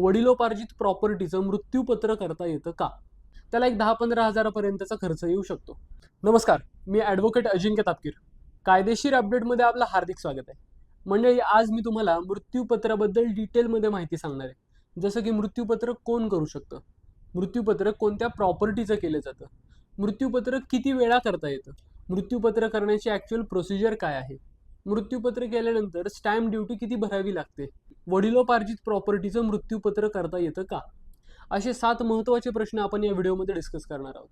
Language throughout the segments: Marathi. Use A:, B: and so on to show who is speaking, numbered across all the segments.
A: वडिलोपार्जित प्रॉपर्टीचं मृत्यूपत्र करता येतं का? त्याला एक दहा पंधरा हजारापर्यंतचा खर्च येऊ शकतो. नमस्कार मी ॲडव्होकेट अजिंक्य तापकीर. कायदेशीर अपडेटमध्ये आपलं हार्दिक स्वागत आहे. म्हणजे आज मी तुम्हाला मृत्यूपत्राबद्दल डिटेलमध्ये माहिती सांगणार आहे. जसं की मृत्यूपत्र कोण करू शकतं? मृत्यूपत्र कोणत्या प्रॉपर्टीचं केलं जातं? मृत्यूपत्र किती वेळा करता येतं? मृत्यूपत्र करण्याची ॲक्च्युअल प्रोसिजर काय आहे? मृत्यूपत्र केल्यानंतर स्टॅम्प ड्युटी किती भरावी लागते? वडिलोपार्जित प्रॉपर्टीचं मृत्यूपत्र करता येतं का? असे सात महत्त्वाचे प्रश्न आपण या व्हिडिओमध्ये डिस्कस करणार आहोत.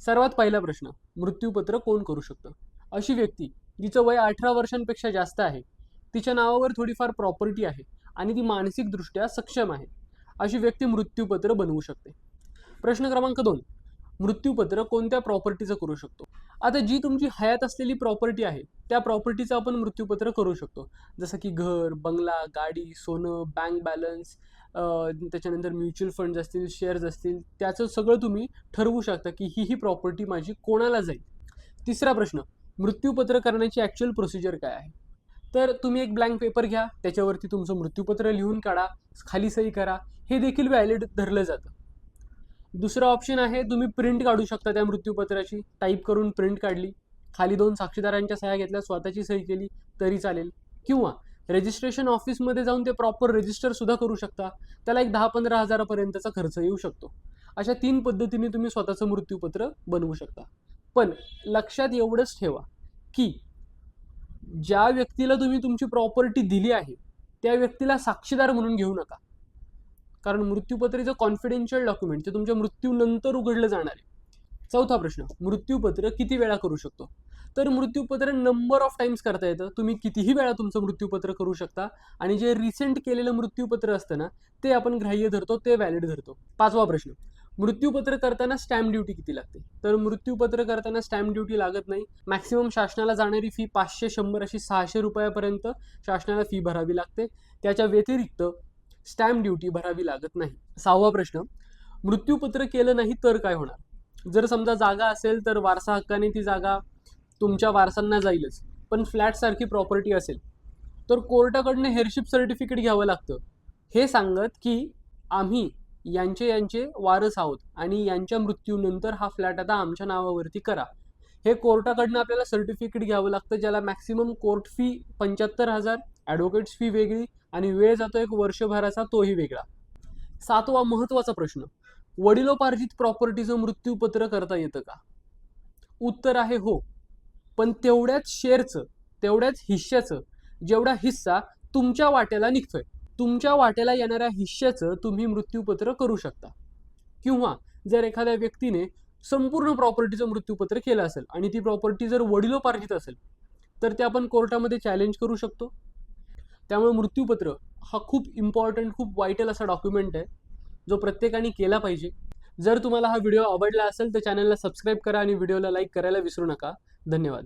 A: सर्वात पहिला प्रश्न मृत्यूपत्र कोण करू शकतं? अशी व्यक्ती जिचं वय अठरा वर्षांपेक्षा जास्त आहे तिच्या नावावर थोडीफार प्रॉपर्टी आहे आणि ती मानसिकदृष्ट्या सक्षम आहे अशी व्यक्ती मृत्यूपत्र बनवू शकते. प्रश्न क्रमांक दोन मृत्यूपत्र कोणत्या प्रॉपर्टीचं करू शकतो? आता जी तुमची हयात असलेली प्रॉपर्टी आहे त्या प्रॉपर्टीचं आपण मृत्यूपत्र करू शकतो. जसं की घर बंगला गाडी सोनं बँक बॅलन्स त्याच्यानंतर म्युच्युअल फंड्स असतील शेअर्स असतील त्याचं सगळं तुम्ही ठरवू शकता की ही ही प्रॉपर्टी माझी कोणाला जाईल. तिसरा प्रश्न मृत्यूपत्र करण्याची ॲक्च्युअल प्रोसिजर काय आहे? तर तुम्ही एक ब्लँक पेपर घ्या त्याच्यावरती तुमचं मृत्यूपत्र लिहून काढा खाली सही करा हे देखील व्हॅलिड धरलं जातं. दुसरं ऑप्शन आहे तुम्ही प्रिंट काढू शकता त्या मृत्यूपत्राची. टाईप करून प्रिंट काढली. खाली दोन साक्षीदारांच्या सह्या घेतल्या स्वतःची सही केली तरी चालेल. किंवा रजिस्ट्रेशन ऑफिसमध्ये जाऊन ते प्रॉपर रजिस्टर सुद्धा करू शकता. त्याला एक दहा पंधरा हजारापर्यंतचा खर्च येऊ शकतो. अशा तीन पद्धतीने तुम्ही स्वतःचं मृत्यूपत्र बनवू शकता. पण लक्षात एवढंच ठेवा की ज्या व्यक्तीला तुम्ही तुमची प्रॉपर्टी दिली आहे त्या व्यक्तीला साक्षीदार म्हणून घेऊ नका. कारण मृत्यूपत्रेचं कॉन्फिडेन्शियल डॉक्युमेंट ते तुमच्या मृत्यूनंतर उघडलं जाणार आहे. चौथा प्रश्न मृत्यूपत्र किती वेळा करू शकतो? तर मृत्यूपत्र नंबर ऑफ टाइम्स करता येतं. तुम्ही कितीही वेळा तुमचं मृत्यूपत्र करू शकता. आणि जे रिसेंट केलेलं मृत्यूपत्र असतं ना ते आपण ग्राह्य धरतो ते व्हॅलिड धरतो. पाचवा प्रश्न मृत्यूपत्र करताना स्टॅम्प ड्युटी किती लागते? तर मृत्यूपत्र करताना स्टॅम्प ड्युटी लागत नाही. मॅक्सिमम शासनाला जाणारी फी पाचशे शंभर अशी सहाशे रुपयापर्यंत शासनाला फी भरावी लागते. त्याच्या व्यतिरिक्त स्टॅम्प ड्युटी भरावी लागत नाही. सहावा प्रश्न मृत्यूपत्र केलं नाही तर काय होणार? जर समजा जागा असेल तर वारसा हक्काने ती जागा तुमच्या वारसांना जाईलच पण फ्लॅटसारखी प्रॉपर्टी असेल तर कोर्टाकडनं हेरशिप सर्टिफिकेट घ्यावं लागतं. हे सांगत की आम्ही यांचे यांचे वारस आहोत आणि यांच्या मृत्यूनंतर हा फ्लॅट आता आमच्या नावावरती करा. हे कोर्टाकडनं आपल्याला सर्टिफिकेट घ्यावं लागतं ज्याला मॅक्सिमम कोर्ट फी पंच्याहत्तर हजार ॲडव्होकेट्स फी वेगळी आणि वेळ जातो एक वर्षभराचा तोही वेगळा. सातवा महत्त्वाचा प्रश्न. वडिलोपार्जित प्रॉपर्टीचं मृत्यूपत्र करता येतं का? उत्तर आहे हो. पण तेवढ्याच शेअरचं तेवढ्याच हिश्श्याचं जेवढा हिस्सा तुमच्या वाट्याला निघतोय तुमच्या वाट्याला येणाऱ्या हिश्श्याचं तुम्ही मृत्यूपत्र करू शकता. किंवा जर एखाद्या व्यक्तीने संपूर्ण प्रॉपर्टीचं मृत्यूपत्र केलं असेल आणि ती प्रॉपर्टी जर वडिलोपार्जित असेल तर ते आपण कोर्टामध्ये चॅलेंज करू शकतो. त्यामुळे मृत्यूपत्र हा खूप इम्पॉर्टंट खूप वाईटल असा डॉक्युमेंट आहे जो प्रत्येकाने केला पाहिजे. जर तुम्हाला हा व्हिडिओ आवडला असेल तर चॅनलला सबस्क्राईब करा आणि व्हिडिओला लाईक करायला विसरू नका. धन्यवाद.